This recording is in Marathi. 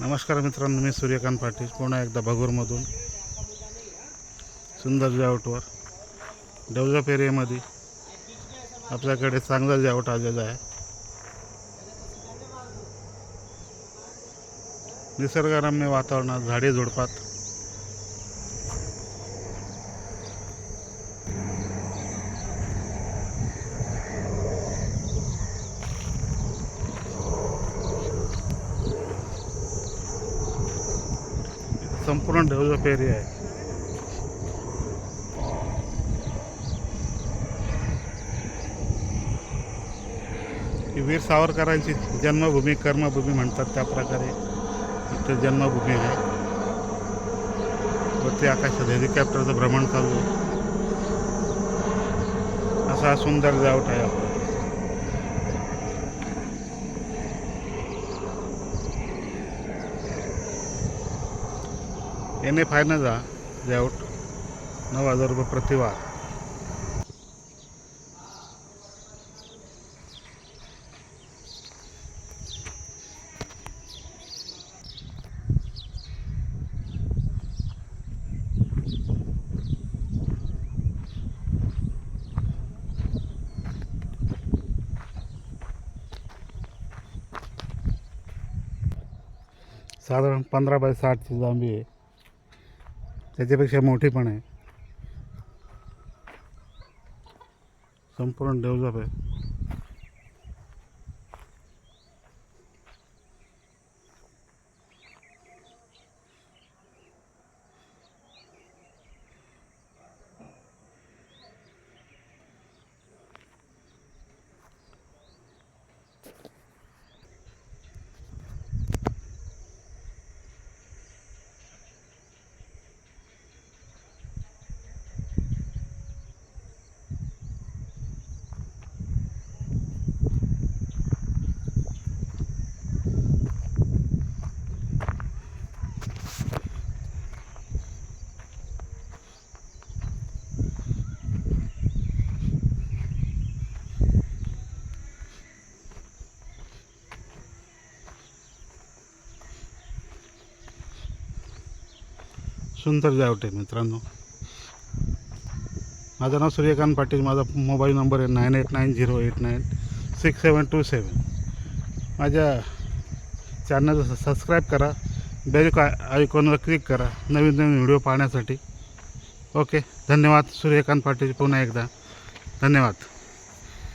नमस्कार मित्रांनो मी सूर्यकांत पाटील. पुन्हा एकदा भगूरमधून सुंदर जावटवर डेव्हलप एरियामध्ये आपल्याकडे चांगला जावट आलेला आहे. निसर्गरम्य वातावरणात झाडे झुडपात संपूर्ण डेव्हलप एरिया आहे. वीर सावरकरांची जन्मभूमी कर्मभूमी म्हणतात त्या प्रकारे. इथे जन्मभूमी आहे. वरती आकाशात हेलिकॉप्टरचं भ्रमण चालू असा सुंदर जावट आहे आपला. एन ए फायनल ना जा नऊ हजार रुपये प्रतिवार. साधारण पंधरा बाय साठची जांभी आहे. त्याच्यापेक्षा मोठी पण आहे. संपूर्ण डेव्हलप आहे. सुंदर जावट आहे मित्रांनो. माझं नाव सूर्यकांत पाटील माझा मोबाईल नंबर आहे nine eight nine zero eight nine six seven two seven. माझ्या चॅनल सबस्क्राईब करा बेल आयकॉनवर क्लिक करा नवीन नवीन व्हिडिओ पाहण्यासाठी. ओके धन्यवाद सूर्यकांत पाटील पुन्हा एकदा. धन्यवाद.